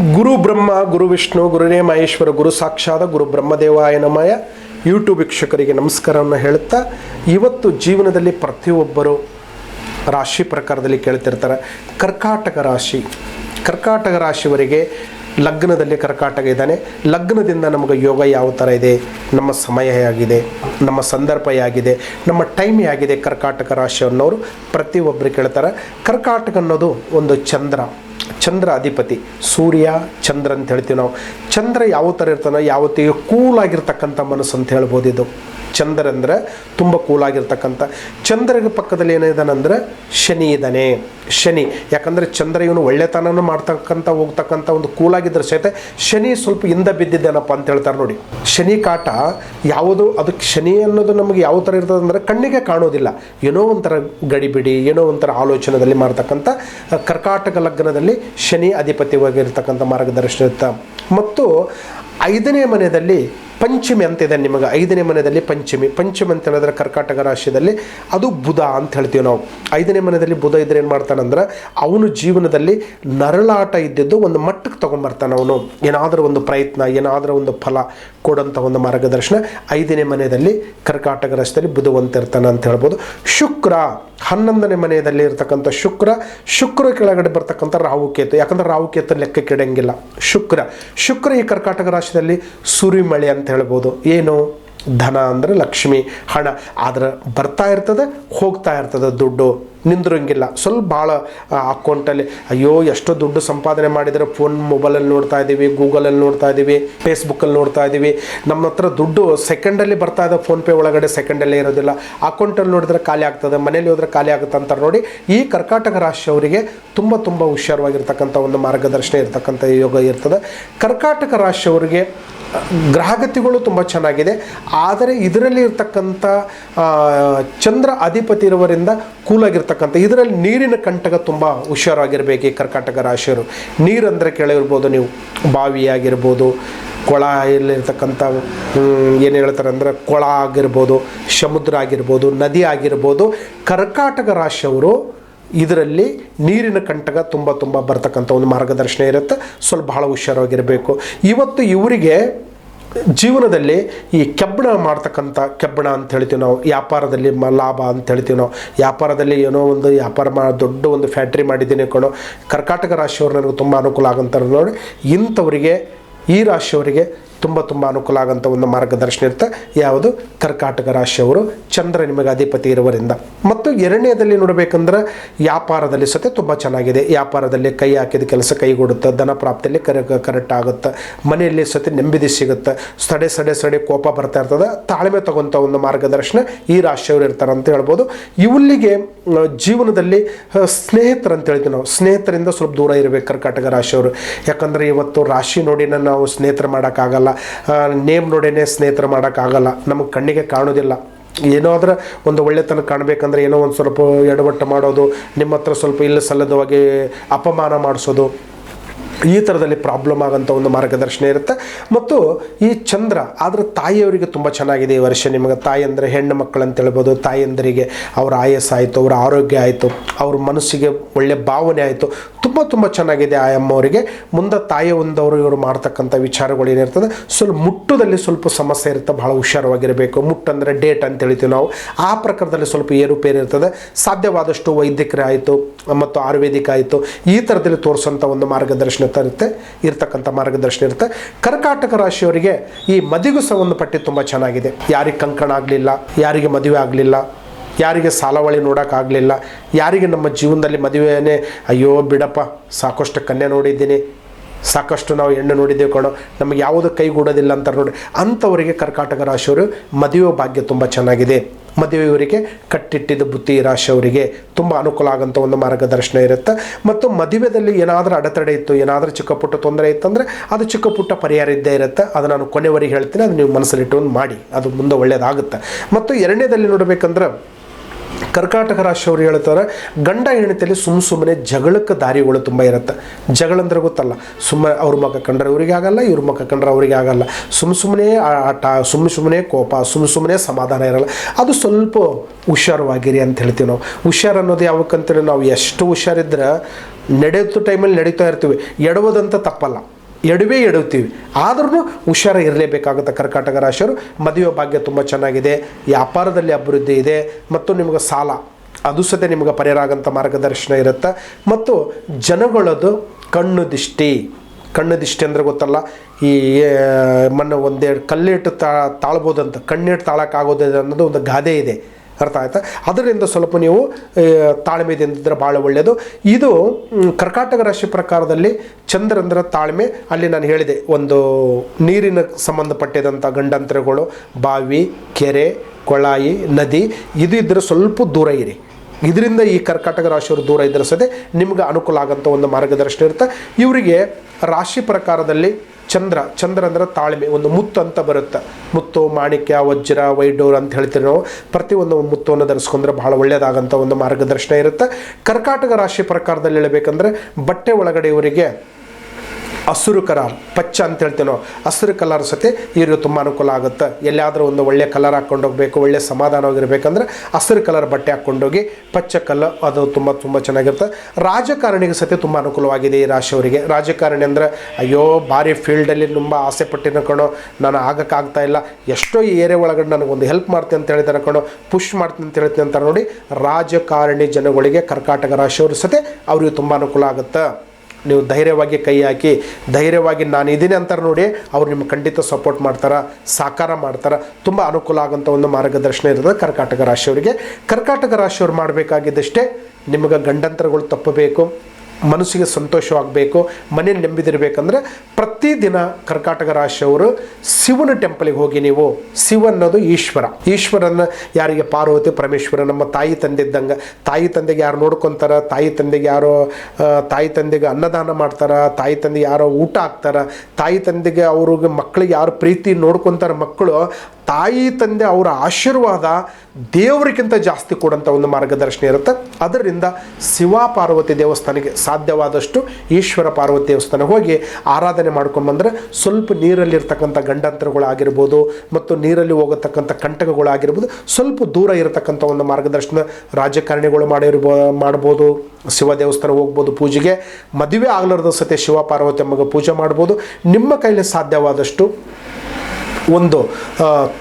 ಗುರು ಬ್ರಹ್ಮ, ಗುರು ವಿಷ್ಣು ಗುರುನೇ ಮಹೇಶ್ವರ, ಗುರು ಸಾಕ್ಷಾತ್ ಗುರು ಬ್ರಹ್ಮದೇವಾಯ ನಮಯ ಯೂಟ್ಯೂಬ್ ವೀಕ್ಷಕರಿಗೆ ನಮಸ್ಕಾರವನ್ನು ಹೇಳುತ್ತಾ, ಇವತ್ತು ಜೀವನದಲ್ಲಿ ಪ್ರತಿಯೊಬ್ಬರು ರಾಶಿ ಪ್ರಕಾರದಲ್ಲಿ ಕೇಳ್ತಿರ್ತಾರೆ. ಕರ್ಕಾಟಕ ರಾಶಿ. ಕರ್ಕಾಟಕ ರಾಶಿವರಿಗೆ ಲಗ್ನದಲ್ಲಿ ಕರ್ಕಾಟಕ ಇದ್ದಾನೆ. ಲಗ್ನದಿಂದ ನಮಗೆ ಯೋಗ ಯಾವ ಥರ ಇದೆ? ನಮ್ಮ ಸಮಯ ಹೇಗಿದೆ? ನಮ್ಮ ಸಂದರ್ಭ ಆಗಿದೆ ನಮ್ಮ ಟೈಮ್ ಹೇಗಿದೆ ಕರ್ಕಾಟಕ ರಾಶಿ ಅನ್ನೋರು ಪ್ರತಿಯೊಬ್ಬರು ಕೇಳ್ತಾರೆ. ಕರ್ಕಾಟಕ ಅನ್ನೋದು ಒಂದು ಚಂದ್ರ. ಚಂದ್ರ ಅಧಿಪತಿ ಸೂರ್ಯ, ಚಂದ್ರ ಅಂತ ಹೇಳ್ತೀವಿ ನಾವು. ಚಂದ್ರ ಯಾವ ಥರ ಇರ್ತಾನೋ, ಯಾವತ್ತಿಗೆ ಕೂಲಾಗಿರ್ತಕ್ಕಂಥ ಮನಸ್ಸು ಅಂತ ಹೇಳ್ಬೋದು ಇದು. ಚಂದ್ರ ಅಂದರೆ ತುಂಬ ಕೂಲಾಗಿರ್ತಕ್ಕಂಥ ಚಂದ್ರನ ಪಕ್ಕದಲ್ಲಿ ಏನಿದಾನಂದ್ರೆ ಶನಿ ಇದ್ದಾನೆ ಶನಿ, ಯಾಕಂದರೆ ಚಂದ್ರ ಇವನು ಒಳ್ಳೆತನನೂ ಮಾಡ್ತಕ್ಕಂಥ, ಹೋಗ್ತಕ್ಕಂಥ ಒಂದು ಕೂಲಾಗಿದ್ದರೆ ಸಹಿತ ಶನಿ ಸ್ವಲ್ಪ ಹಿಂದೆ ಬಿದ್ದಿದ್ದೇನಪ್ಪ ಅಂತ ಹೇಳ್ತಾರೆ ನೋಡಿ. ಶನಿ ಕಾಟ ಯಾವುದು, ಅದಕ್ಕೆ ಶನಿ ಅನ್ನೋದು ನಮಗೆ ಯಾವ ಥರ ಇರ್ತದೆ ಅಂದರೆ ಕಣ್ಣಿಗೆ ಕಾಣೋದಿಲ್ಲ. ಏನೋ ಒಂಥರ ಗಡಿಬಿಡಿ, ಏನೋ ಒಂಥರ ಆಲೋಚನೆಯಲ್ಲಿ ಮಾಡ್ತಕ್ಕಂಥ ಕರ್ಕಾಟಕ ಲಗ್ನದಲ್ಲಿ ಶನಿ ಅಧಿಪತಿಯಾಗಿರ್ತಕ್ಕಂಥ ಮಾರ್ಗದರ್ಶನ ಮತ್ತು ಐದನೇ ಮನೆಯಲ್ಲಿ ಪಂಚಮಿ ಅಂತ ಇದೆ ನಿಮಗೆ. ಐದನೇ ಮನೆಯಲ್ಲಿ ಪಂಚಮಿ. ಪಂಚಮಿ ಅಂತ ಹೇಳಿದ್ರೆ ಕರ್ಕಾಟಕ ರಾಶಿಯಲ್ಲಿ ಅದು ಬುಧ ಅಂತ ಹೇಳ್ತೀವಿ ನಾವು. ಐದನೇ ಮನೆಯಲ್ಲಿ ಬುಧ ಇದ್ರೆ ಏನು ಮಾಡ್ತಾನಂದ್ರೆ ಅವನು ಜೀವನದಲ್ಲಿ ನರಳಾಟ ಇದ್ದಿದ್ದು ಒಂದು ಮಟ್ಟಕ್ಕೆ ತೊಗೊಂಬರ್ತಾನೆ ಅವನು. ಏನಾದರೂ ಒಂದು ಪ್ರಯತ್ನ, ಏನಾದರೂ ಒಂದು ಫಲ ಕೊಡೋಂಥ ಒಂದು ಮಾರ್ಗದರ್ಶನ ಐದನೇ ಮನೆಯಲ್ಲಿ ಕರ್ಕಾಟಕ ರಾಶಿಯಲ್ಲಿ ಬುಧವಂತ ಇರ್ತಾನೆ ಅಂತ ಹೇಳ್ಬೋದು. ಶುಕ್ರ ಹನ್ನೊಂದನೇ ಮನೆಯಲ್ಲಿ ಇರತಕ್ಕಂಥ ಶುಕ್ರ ಶುಕ್ರ ಕೆಳಗಡೆ ಬರ್ತಕ್ಕಂಥ ರಾಹುಕೇತು. ಯಾಕಂದ್ರೆ ರಾಹುಕೇತು ಲೆಕ್ಕ ಇಡಂಗಿಲ್ಲ ಶುಕ್ರ. ಶುಕ್ರ ಈ ಕರ್ಕಾಟಕ ರಾಶಿಯಲ್ಲಿ ಸುರಿಮಳೆ ಅಂತ ಹೇಳ್ಬೋದು. ಏನು? ಧನ ಅಂದರೆ ಲಕ್ಷ್ಮಿ, ಹಣ. ಆದ್ರೆ ಬರ್ತಾ ಇರ್ತದೆ, ಹೋಗ್ತಾ ಇರ್ತದೆ ದುಡ್ಡು. ನಿಂದ್ರಂಗಿಲ್ಲ. ಸ್ವಲ್ಪ ಭಾಳ ಅಕೌಂಟಲ್ಲಿ ಅಯ್ಯೋ, ಎಷ್ಟೋ ದುಡ್ಡು ಸಂಪಾದನೆ ಮಾಡಿದರೆ ಫೋನ್ ಮೊಬೈಲಲ್ಲಿ ನೋಡ್ತಾ ಇದ್ದೀವಿ ಗೂಗಲಲ್ಲಿ ನೋಡ್ತಾ ಇದ್ದೀವಿ ಫೇಸ್ಬುಕ್ಕಲ್ಲಿ ನೋಡ್ತಾ ಇದ್ದೀವಿ. ನಮ್ಮ ಹತ್ರ ದುಡ್ಡು ಸೆಕೆಂಡಲ್ಲಿ ಬರ್ತಾ ಇದೆ ಫೋನ್ಪೇ ಒಳಗಡೆ ಸೆಕೆಂಡಲ್ಲೇ ಇರೋದಿಲ್ಲ. ಅಕೌಂಟಲ್ಲಿ ನೋಡಿದ್ರೆ ಖಾಲಿ ಆಗ್ತದೆ ಮನೇಲಿ ಹೋದ್ರೆ ಖಾಲಿ ಆಗುತ್ತೆ ಅಂತ ನೋಡಿ. ಈ ಕರ್ಕಾಟಕ ರಾಶಿಯವರಿಗೆ ತುಂಬ ತುಂಬ ಹುಷಾರವಾಗಿರ್ತಕ್ಕಂಥ ಒಂದು ಮಾರ್ಗದರ್ಶನ ಇರ್ತಕ್ಕಂಥ ಯೋಗ ಇರ್ತದೆ. ಕರ್ಕಾಟಕ ರಾಶಿಯವರಿಗೆ ಗ್ರಹಗತಿಗಳು ತುಂಬ ಚೆನ್ನಾಗಿದೆ. ಆದರೆ ಇದರಲ್ಲಿ ಇರ್ತಕ್ಕಂಥ ಚಂದ್ರ ಅಧಿಪತಿ ಇರುವರಿಂದ ಕೂಲಾಗಿರ್ತಕ್ಕಂಥ ಇದರಲ್ಲಿ ನೀರಿನ ಕಂಟಕ ತುಂಬ ಹುಷಾರಾಗಿರ್ಬೇಕು ಈ ಕರ್ಕಾಟಕ ರಾಶಿಯವರು ನೀರಂದರೆ ಕೆಳಗಿರ್ಬೋದು ನೀವು, ಬಾವಿಯಾಗಿರ್ಬೋದು, ಕೊಳ ಇಲ್ಲಿರ್ತಕ್ಕಂಥ ಏನು ಹೇಳ್ತಾರೆ ಅಂದರೆ ಕೊಳ ಆಗಿರ್ಬೋದು, ಸಮುದ್ರ ಆಗಿರ್ಬೋದು, ನದಿ ಆಗಿರ್ಬೋದು, ಕರ್ಕಾಟಕ ರಾಶಿಯವರು ಇದರಲ್ಲಿ ನೀರಿನ ಕಂಟಕ ತುಂಬ ತುಂಬ ಬರ್ತಕ್ಕಂಥ ಒಂದು ಮಾರ್ಗದರ್ಶನ ಇರುತ್ತೆ. ಸ್ವಲ್ಪ ಬಹಳ ಹುಷಾರಾಗಿರಬೇಕು. ಇವತ್ತು ಇವರಿಗೆ ಜೀವನದಲ್ಲಿ ಈ ಕೆಬ್ಬಣ ಮಾಡ್ತಕ್ಕಂಥ ಕೆಬ್ಬಣ ಅಂತ ಹೇಳ್ತೀವಿ ನಾವು. ವ್ಯಾಪಾರದಲ್ಲಿ ಮ ಲಾಭ ಅಂತ ಹೇಳ್ತೀವಿ ನಾವು. ವ್ಯಾಪಾರದಲ್ಲಿ ಏನೋ ಒಂದು ವ್ಯಾಪಾರ ಮಾ ದೊಡ್ಡ ಒಂದು ಫ್ಯಾಕ್ಟ್ರಿ ಮಾಡಿದ್ದೀನಿ ಕಣೋ. ಕರ್ಕಾಟಕ ರಾಶಿಯವ್ರು ನನಗೆ ತುಂಬ ಅನುಕೂಲ ಆಗಂತಾರೆ ನೋಡಿ. ಇಂಥವರಿಗೆ, ಈ ರಾಶಿಯವರಿಗೆ ತುಂಬ ತುಂಬ ಅನುಕೂಲ ಆಗೋಂಥ ಒಂದು ಮಾರ್ಗದರ್ಶನ ಇರುತ್ತೆ. ಯಾವುದು? ಕರ್ಕಾಟಕ ರಾಶಿಯವರು, ಚಂದ್ರ ನಿಮಗೆ ಅಧಿಪತಿ ಇರುವರಿಂದ. ಮತ್ತು ಎರಡನೇದಲ್ಲಿ ನೋಡಬೇಕಂದ್ರೆ ವ್ಯಾಪಾರದಲ್ಲಿ ಸತೆ ತುಂಬ ಚೆನ್ನಾಗಿದೆ. ವ್ಯಾಪಾರದಲ್ಲಿ ಕೈ ಹಾಕಿದ ಕೆಲಸ ಕೈಗೂಡುತ್ತೆ. ಧನ ಪ್ರಾಪ್ತಿಯಲ್ಲಿ ಕರೆ, ಕರೆಕ್ಟ್ ಆಗುತ್ತೆ. ಮನೆಯಲ್ಲಿ ಸತೆ ನೆಮ್ಮದಿ ಸಿಗುತ್ತೆ. ಸಡೆ ಸಡೆ ಸಡೆ ಕೋಪ ಬರ್ತಾ ಇರ್ತದೆ. ತಾಳ್ಮೆ ತಗೊಂಥ ಒಂದು ಮಾರ್ಗದರ್ಶನ ಈ ರಾಶಿಯವರು ಇರ್ತಾರೆ ಅಂತ ಹೇಳ್ಬೋದು. ಇವಲ್ಲಿಗೆ ಜೀವನದಲ್ಲಿ ಸ್ನೇಹಿತರು ಅಂತ ಹೇಳ್ತೀವಿ ನಾವು. ಸ್ನೇಹಿತರಿಂದ ಸ್ವಲ್ಪ ದೂರ ಇರಬೇಕು ಕರ್ಕಾಟಕ ರಾಶಿಯವರು. ಯಾಕಂದರೆ ಇವತ್ತು ರಾಶಿ ನೋಡಿನ ನಾವು ಸ್ನೇಹಿತರು ಮಾಡೋಕ್ಕಾಗಲ್ಲ. ನೇಮ್ ನೋಡೇನೆ ಸ್ನೇಹಿತರು ಮಾಡೋಕ್ಕಾಗಲ್ಲ. ನಮಗೆ ಕಣ್ಣಿಗೆ ಕಾಣೋದಿಲ್ಲ. ಏನಾದ್ರೂ ಒಂದು ಒಳ್ಳೆತನ ಕಾಣಬೇಕಂದ್ರೆ ಏನೋ ಒಂದು ಸ್ವಲ್ಪ ಎಡವಟ್ಟು ಮಾಡೋದು, ನಿಮ್ಮ ಹತ್ರ ಸ್ವಲ್ಪ ಇಲ್ಲ ಸಲ್ಲದವಾಗಿ ಅಪಮಾನ ಮಾಡಿಸೋದು. ಈ ಥರದಲ್ಲಿ ಪ್ರಾಬ್ಲಮ್ ಆಗೋಂಥ ಒಂದು ಮಾರ್ಗದರ್ಶನ ಇರುತ್ತೆ. ಮತ್ತು ಈ ಚಂದ್ರ, ಆದರೆ ತಾಯಿಯವರಿಗೆ ತುಂಬ ಚೆನ್ನಾಗಿದೆ ಈ ವರ್ಷ. ನಿಮಗೆ ತಾಯಿ ಅಂದರೆ ಹೆಣ್ಣು ಮಕ್ಕಳು ಅಂತ ಹೇಳ್ಬೋದು. ತಾಯಿಯಂದರಿಗೆ ಅವರ ಆಯಸ್ಸಾಯಿತು, ಅವರ ಆರೋಗ್ಯ ಆಯಿತು, ಅವ್ರ ಮನಸ್ಸಿಗೆ ಒಳ್ಳೆಯ ಭಾವನೆ ಆಯಿತು. ತುಂಬ ತುಂಬ ಚೆನ್ನಾಗಿದೆ ಆ ಅಮ್ಮವರಿಗೆ. ಮುಂದೆ ತಾಯಿ ಒಂದವರು ಇವರು ಮಾಡ್ತಕ್ಕಂಥ ವಿಚಾರಗಳು ಏನಿರ್ತದೆ, ಸ್ವಲ್ಪ ಮುಟ್ಟದಲ್ಲಿ ಸ್ವಲ್ಪ ಸಮಸ್ಯೆ ಇರುತ್ತೆ ಭಾಳ ಹುಷಾರವಾಗಿರಬೇಕು. ಮುಟ್ಟಂದರೆ ಡೇಟ್ ಅಂತ ಹೇಳ್ತೀವಿ ನಾವು. ಆ ಪ್ರಕಾರದಲ್ಲಿ ಸ್ವಲ್ಪ ಏರುಪೇರು ಇರ್ತದೆ. ಸಾಧ್ಯವಾದಷ್ಟು ವೈದ್ಯಕರೇ ಆಯಿತು, ಮತ್ತು ಆಯುರ್ವೇದಿಕ ಆಯಿತು, ಈ ಥರದಲ್ಲಿ ತೋರಿಸೋಂಥ ಒಂದು ಮಾರ್ಗದರ್ಶನ ಇರುತ್ತೆ ಇರ್ತಕ್ಕಂಥ ಮಾರ್ಗದರ್ಶನ ಇರುತ್ತೆ. ಕರ್ಕಾಟಕ ರಾಶಿಯವರಿಗೆ ಈ ಮದಿಗೂ ಸಂಬಂಧಪಟ್ಟಿ ತುಂಬ ಚೆನ್ನಾಗಿದೆ. ಯಾರಿಗೆ ಕಂಕಣ ಆಗಲಿಲ್ಲ, ಯಾರಿಗೆ ಮದುವೆ ಆಗಲಿಲ್ಲ ಯಾರಿಗೆ ಸಾಲವಳಿ ನೋಡೋಕ್ಕಾಗಲಿಲ್ಲ ಯಾರಿಗೆ ನಮ್ಮ ಜೀವನದಲ್ಲಿ ಮದುವೆನೇ ಅಯ್ಯೋ ಬಿಡಪ್ಪ, ಸಾಕಷ್ಟು ಕನ್ಯೆ ನೋಡಿದ್ದೀನಿ, ಸಾಕಷ್ಟು ನಾವು ಹೆಣ್ಣು ನೋಡಿದ್ದೇವೆ ಕಣೋ, ನಮಗೆ ಯಾವುದು ಕೈಗೂಡೋದಿಲ್ಲ ಅಂತ ನೋಡಿ, ಅಂಥವರಿಗೆ ಕರ್ಕಾಟಕ ರಾಶಿಯವರು ಮದುವೆ ಭಾಗ್ಯ ತುಂಬ ಚೆನ್ನಾಗಿದೆ. ಮದುವೆಯವರಿಗೆ ಕಟ್ಟಿಟ್ಟಿದ್ದ ಬುತ್ತಿ ರಾಶಿಯವರಿಗೆ ತುಂಬ ಅನುಕೂಲ ಆಗೋಂಥ ಒಂದು ಮಾರ್ಗದರ್ಶನ ಇರುತ್ತೆ. ಮತ್ತು ಮದುವೆಯಲ್ಲಿ ಏನಾದರೂ ಅಡೆತಡೆ ಇತ್ತು, ಏನಾದರೂ ಚಿಕ್ಕ ಪುಟ್ಟ ತೊಂದರೆ ಇತ್ತಂದರೆ ಅದು ಚಿಕ್ಕ ಪುಟ್ಟ ಪರಿಹಾರ ಇದ್ದೇ ಇರುತ್ತೆ. ಅದು ನಾನು ಕೊನೆವರೆಗೆ ಹೇಳ್ತೀನಿ, ಅದು ನೀವು ಮನಸ್ಸಲ್ಲಿಟ್ಟು ಮಾಡಿ, ಅದು ಮುಂದೆ ಒಳ್ಳೆಯದಾಗುತ್ತೆ ಮತ್ತು ಎರಡನೇದಲ್ಲಿ ನೋಡಬೇಕಂದ್ರೆ ಕರ್ಕಾಟಕ ರಾಶಿಯವರು ಹೇಳ್ತಾರೆ, ಗಂಡ ಹೆಂಡತಿಯಲ್ಲಿ ಸುಮ್ಮ ಸುಮ್ಮನೆ ಜಗಳಕ್ಕೆ ದಾರಿಗಳು ತುಂಬ ಇರುತ್ತೆ. ಜಗಳ ಅಂದ್ರೆ ಗೊತ್ತಲ್ಲ, ಸುಮ್ಮನೆ ಅವ್ರ ಮಗ ಕಂಡ್ರೆ ಅವರಿಗೆ ಆಗಲ್ಲ, ಇವ್ರ ಮಗ ಕಂಡ್ರೆ ಅವರಿಗೆ ಆಗಲ್ಲ. ಸುಮ್ಮ ಸುಮ್ಮನೆ ಆಟ ಸುಮ್ಮ ಸುಮ್ಮನೆ ಕೋಪ ಸುಮ್ಮ ಸುಮ್ಮನೆ ಸಮಾಧಾನ ಇರಲ್ಲ. ಅದು ಸ್ವಲ್ಪ ಹುಷಾರವಾಗಿರಿ ಅಂತ ಹೇಳ್ತೀವಿ ನಾವು. ಹುಷಾರು ಅನ್ನೋದು ಯಾವಕ್ಕಂತೇಳಿ ನಾವು ಎಷ್ಟು ಹುಷಾರಿದ್ರೆ ನಡೆಯುತ್ತ ಟೈಮಲ್ಲಿ ನಡೀತಾ ಇರ್ತೀವಿ. ಎಡವದಂತ ತಪ್ಪಲ್ಲ. ಎಡವೇ ಎಡುತ್ತೀವಿ ಆದ್ರೂ ಹುಷಾರ ಇರಲೇಬೇಕಾಗುತ್ತೆ ಕರ್ಕಾಟಕ ರಾಶಿಯವರು. ಮದುವೆ ಭಾಗ್ಯ ತುಂಬ ಚೆನ್ನಾಗಿದೆ. ವ್ಯಾಪಾರದಲ್ಲಿ ಅಭಿವೃದ್ಧಿ ಇದೆ. ಮತ್ತು ನಿಮಗೆ ಸಾಲ. ಅದು ಸತೆ ನಿಮಗೆ ಪರಿಹಾರ ಆಗಂಥ ಮಾರ್ಗದರ್ಶನ ಇರುತ್ತೆ. ಮತ್ತು ಜನಗಳದು ಕಣ್ಣು ದಿಷ್ಟಿ. ಕಣ್ಣು ದಿಷ್ಟಿ ಅಂದರೆ ಗೊತ್ತಲ್ಲ, ಈ ಮೊನ್ನೆ ಒಂದೆರಡು ಕಲ್ಲಿಟ್ಟು ತಾ, ತಾಳ್ಬೋದಂತ. ಕಣ್ಣಿಟ್ಟು ತಾಳೋಕ್ಕಾಗೋದಿಲ್ಲ ಅನ್ನೋದು ಒಂದು ಗಾದೆ ಇದೆ. ಅರ್ಥ ಆಯ್ತಾ? ಅದರಿಂದ ಸ್ವಲ್ಪ ನೀವು ತಾಳ್ಮೆ ತಾಳ್ಮೆದಿಂದಿದ್ರೆ ಭಾಳ ಒಳ್ಳೆಯದು ಇದು ಕರ್ಕಾಟಕ ರಾಶಿ ಪ್ರಕಾರದಲ್ಲಿ ಚಂದ್ರಂದ್ರ ತಾಳ್ಮೆ. ಅಲ್ಲಿ ನಾನು ಹೇಳಿದೆ, ಒಂದು ನೀರಿನ ಸಂಬಂಧಪಟ್ಟಿದಂಥ ಗಂಡಂತ್ರಗಳು, ಬಾವಿ, ಕೆರೆ, ಕೊಳಾಯಿ, ನದಿ, ಇದು ಇದ್ದರೆ ಸ್ವಲ್ಪ ದೂರ ಇರಿ. ಇದರಿಂದ ಈ ಕರ್ಕಾಟಕ ರಾಶಿಯವರು ದೂರ ಇದ್ದರೆ ಸದೆ ನಿಮ್ಗೆ ಅನುಕೂಲ ಆಗೋಂಥ ಒಂದು ಮಾರ್ಗದರ್ಶನ ಇರುತ್ತೆ. ಇವರಿಗೆ ರಾಶಿ ಪ್ರಕಾರದಲ್ಲಿ ಚಂದ್ರ ಚಂದ್ರ ಅಂದ್ರೆ ತಾಳ್ಮೆ, ಒಂದು ಮುತ್ತು ಅಂತ ಬರುತ್ತೆ. ಮುತ್ತು, ಮಾಣಿಕ್ಯ, ವಜ್ರ, ವೈಡೂರ್ ಅಂತ ಹೇಳ್ತೀವಿ ನಾವು ಪ್ರತಿಯೊಂದು ಮುತ್ತುವನ್ನು ಧರಿಸ್ಕೊಂಡ್ರೆ ಬಹಳ ಒಳ್ಳೆಯದಾಗಂಥ ಒಂದು ಮಾರ್ಗದರ್ಶನ ಇರುತ್ತೆ. ಕರ್ಕಾಟಕ ರಾಶಿ ಪ್ರಕಾರದಲ್ಲಿ ಹೇಳಬೇಕಂದ್ರೆ ಬಟ್ಟೆ ಒಳಗಡೆ ಇವರಿಗೆ ಹಸಿರು ಕಲರ್ ಪಚ್ಚ ಅಂತ ಹೇಳ್ತೇನೋ, ಹಸಿರು ಕಲರ್ ಸತಿ ಇವ್ರಿಗೆ ತುಂಬ ಅನುಕೂಲ ಆಗುತ್ತೆ. ಎಲ್ಲಿಯಾದರೂ ಒಂದು ಒಳ್ಳೆ ಕಲರ್ ಹಾಕ್ಕೊಂಡು ಹೋಗಬೇಕು, ಒಳ್ಳೆ ಸಮಾಧಾನವಾಗಿರ್ಬೇಕಂದ್ರೆ ಹಸಿರು ಕಲರ್ ಬಟ್ಟೆ ಹಾಕ್ಕೊಂಡೋಗಿ ಪಚ್ಚ ಕಲರ್ ಅದು ತುಂಬ ತುಂಬ ಚೆನ್ನಾಗಿರುತ್ತೆ. ರಾಜಕಾರಣಿಗೆ ಸತಿ ತುಂಬ ಅನುಕೂಲವಾಗಿದೆ ಈ ರಾಶಿಯವರಿಗೆ ರಾಜಕಾರಣಿ ಅಂದರೆ, ಅಯ್ಯೋ, ಭಾರಿ ಫೀಲ್ಡಲ್ಲಿ ತುಂಬ ಆಸೆ ಪಟ್ಟಿನ ಕಣೋ, ನಾನು ಆಗೋಕ್ಕಾಗ್ತಾ ಇಲ್ಲ. ಎಷ್ಟೋ ಈ ಏರಿಯಾ ಒಳಗಡೆ ನನಗೊಂದು ಹೆಲ್ಪ್ ಮಾಡ್ತೀನಿ ಅಂತ ಹೇಳಿದಾರೆ ಕಣೋ ಪುಷ್ ಮಾಡ್ತೀನಿ ಅಂತ ಹೇಳ್ತೀನಿ ಅಂತ ನೋಡಿ, ರಾಜಕಾರಣಿ ಜನಗಳಿಗೆ ಕರ್ಕಾಟಕ ರಾಶಿಯವರು ಸತೆ ಅವ್ರಿಗೆ ತುಂಬ ಅನುಕೂಲ ಆಗುತ್ತೆ. ನೀವು ಧೈರ್ಯವಾಗಿ ಕೈ ಹಾಕಿ, ಧೈರ್ಯವಾಗಿ ನಾನು ಇದ್ದೀನಿ ಅಂತಾರೆ ನೋಡಿ, ಅವ್ರು ನಿಮ್ಗೆ ಖಂಡಿತ ಸಪೋರ್ಟ್ ಮಾಡ್ತಾರೆ ಸಾಕಾರ ಮಾಡ್ತಾರೆ. ತುಂಬ ಅನುಕೂಲ ಆಗೋಂಥ ಒಂದು ಮಾರ್ಗದರ್ಶನ ಇರ್ತದೆ ಕರ್ಕಾಟಕ ರಾಶಿಯವರಿಗೆ. ಕರ್ಕಾಟಕ ರಾಶಿಯವ್ರು ಮಾಡಬೇಕಾಗಿದ್ದಷ್ಟೇ ನಿಮಗೆ ಗಂಡಂತರಗಳು ತಪ್ಪಬೇಕು. ಮನಸ್ಸಿಗೆ ಸಂತೋಷವಾಗಬೇಕು, ಮನೇಲಿ ನೆಮ್ಮದಿರಬೇಕಂದ್ರೆ ಪ್ರತಿದಿನ ಕರ್ಕಾಟಕ ರಾಶಿಯವರು ಶಿವನ ಟೆಂಪಲಿಗೆ ಹೋಗಿ ನೀವು ಶಿವ ಅನ್ನೋದು ಈಶ್ವರ. ಈಶ್ವರನ ಯಾರಿಗೆ ಪಾರ್ವತಿ, ಪರಮೇಶ್ವರ, ನಮ್ಮ ತಾಯಿ ತಂದೆ ಇದ್ದಂಗೆ ತಾಯಿ ತಂದೆಗೆ ಯಾರು ನೋಡ್ಕೊತಾರ, ತಾಯಿ ತಂದೆಗೆ ಯಾರೋ ತಾಯಿ ತಂದೆಗೆ ಅನ್ನದಾನ ಮಾಡ್ತಾರ, ತಾಯಿ ತಂದೆ ಯಾರೋ ಊಟ ಹಾಕ್ತಾರ, ತಾಯಿ ತಂದೆಗೆ ಅವ್ರಿಗೆ ಮಕ್ಕಳಿಗೆ ಯಾರು ಪ್ರೀತಿ ನೋಡ್ಕೊತಾರ ಮಕ್ಕಳು ತಾಯಿ ತಂದೆ ಅವರ ಆಶೀರ್ವಾದ ದೇವರಿಗಿಂತ ಜಾಸ್ತಿ ಕೊಡೋಂಥ ಒಂದು ಮಾರ್ಗದರ್ಶನ ಇರುತ್ತೆ. ಅದರಿಂದ ಶಿವ ಪಾರ್ವತಿ ದೇವಸ್ಥಾನಕ್ಕೆ ಸಾಧ್ಯವಾದಷ್ಟು ಈಶ್ವರ ಪಾರ್ವತಿ ದೇವಸ್ಥಾನ ಹೋಗಿ ಆರಾಧನೆ ಮಾಡ್ಕೊಂಬಂದರೆ ಸ್ವಲ್ಪ ನೀರಲ್ಲಿರ್ತಕ್ಕಂಥ ಗಂಡಂತರಗಳಾಗಿರ್ಬೋದು ಮತ್ತು ನೀರಲ್ಲಿ ಹೋಗತಕ್ಕಂಥ ಕಂಟಕಗಳಾಗಿರ್ಬೋದು ಸ್ವಲ್ಪ ದೂರ ಇರತಕ್ಕಂಥ ಒಂದು ಮಾರ್ಗದರ್ಶನ ರಾಜಕಾರಣಿಗಳು ಮಾಡಿರ್ಬೋ, ಮಾಡ್ಬೋದು. ಶಿವ ದೇವಸ್ಥಾನ ಹೋಗ್ಬೋದು ಪೂಜೆಗೆ. ಮದುವೆ ಆಗ್ಲಾರ್ದ ಸತೆ ಶಿವ ಪಾರ್ವತಿ ಅಮ್ಮಗೆ ಪೂಜೆ ಮಾಡ್ಬೋದು. ನಿಮ್ಮ ಕೈಲಿ ಸಾಧ್ಯವಾದಷ್ಟು ಒಂದು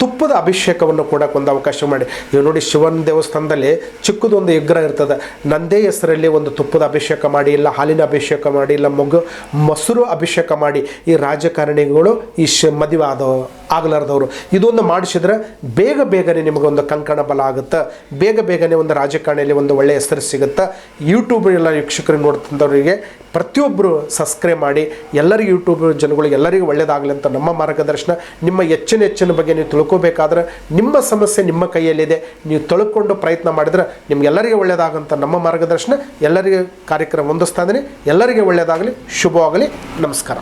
ತುಪ್ಪದ ಅಭಿಷೇಕವನ್ನು ಕೊಡಕ್ಕೆ ಒಂದು ಅವಕಾಶ ಮಾಡಿ. ನೀವು ನೋಡಿ ಶಿವನ ದೇವಸ್ಥಾನದಲ್ಲಿ ಚಿಕ್ಕದೊಂದು ವಿಗ್ರಹ ಇರ್ತದೆ. ನಂದೇ ಹೆಸರಲ್ಲಿ ಒಂದು ತುಪ್ಪದ ಅಭಿಷೇಕ ಮಾಡಿ, ಇಲ್ಲ ಹಾಲಿನ ಅಭಿಷೇಕ ಮಾಡಿ, ಇಲ್ಲ ಮೊಗ್ಗು ಮೊಸರು ಅಭಿಷೇಕ ಮಾಡಿ ಈ ರಾಜಕಾರಣಿಗಳು ಈ ಶ ಮದುವೆ ಆದ ಆಗ್ಲಾರ್ದವರು. ಇದೊಂದು ಮಾಡಿಸಿದ್ರೆ ಬೇಗ ಬೇಗನೆ ನಿಮಗೊಂದು ಕಂಕಣ ಬಲ ಆಗುತ್ತೆ. ಬೇಗ ಬೇಗನೆ ಒಂದು ರಾಜಕಾರಣಿಯಲ್ಲಿ ಒಂದು ಒಳ್ಳೆಯ ಹೆಸರು ಸಿಗುತ್ತೆ. ಯೂಟ್ಯೂಬ್ ಎಲ್ಲ ವೀಕ್ಷಕರಿಗೆ ನೋಡ್ತಿದ್ದವರಿಗೆ ಪ್ರತಿಯೊಬ್ಬರು ಸಬ್ಸ್ಕ್ರೈಬ್ ಮಾಡಿ, ಎಲ್ಲರಿಗೂ ಯೂಟ್ಯೂಬ್ ಜನಗಳಿಗೆ ಎಲ್ಲರಿಗೂ ಒಳ್ಳೆಯದಾಗಲಿ ಅಂತ ನಮ್ಮ ಮಾರ್ಗದರ್ಶನ. ನಿಮ್ಮ ಹೆಚ್ಚಿನ ಹೆಚ್ಚಿನ ಬಗ್ಗೆ ನೀವು ತಿಳ್ಕೋಬೇಕಾದ್ರೆ ನಿಮ್ಮ ಸಮಸ್ಯೆ ನಿಮ್ಮ ಕೈಯಲ್ಲಿದೆ. ನೀವು ತೊಳ್ಕೊಂಡು ಪ್ರಯತ್ನ ಮಾಡಿದ್ರೆ ನಿಮ್ಗೆಲ್ಲರಿಗೆ ಒಳ್ಳೆಯದಾಗಂತ ನಮ್ಮ ಮಾರ್ಗದರ್ಶನ. ಎಲ್ಲರಿಗೆ ಕಾರ್ಯಕ್ರಮ ಹೊಂದಿಸ್ತಾ ಇದ್ದೀನಿ ಎಲ್ಲರಿಗೆ ಒಳ್ಳೆಯದಾಗಲಿ ಶುಭವಾಗಲಿ. ನಮಸ್ಕಾರ.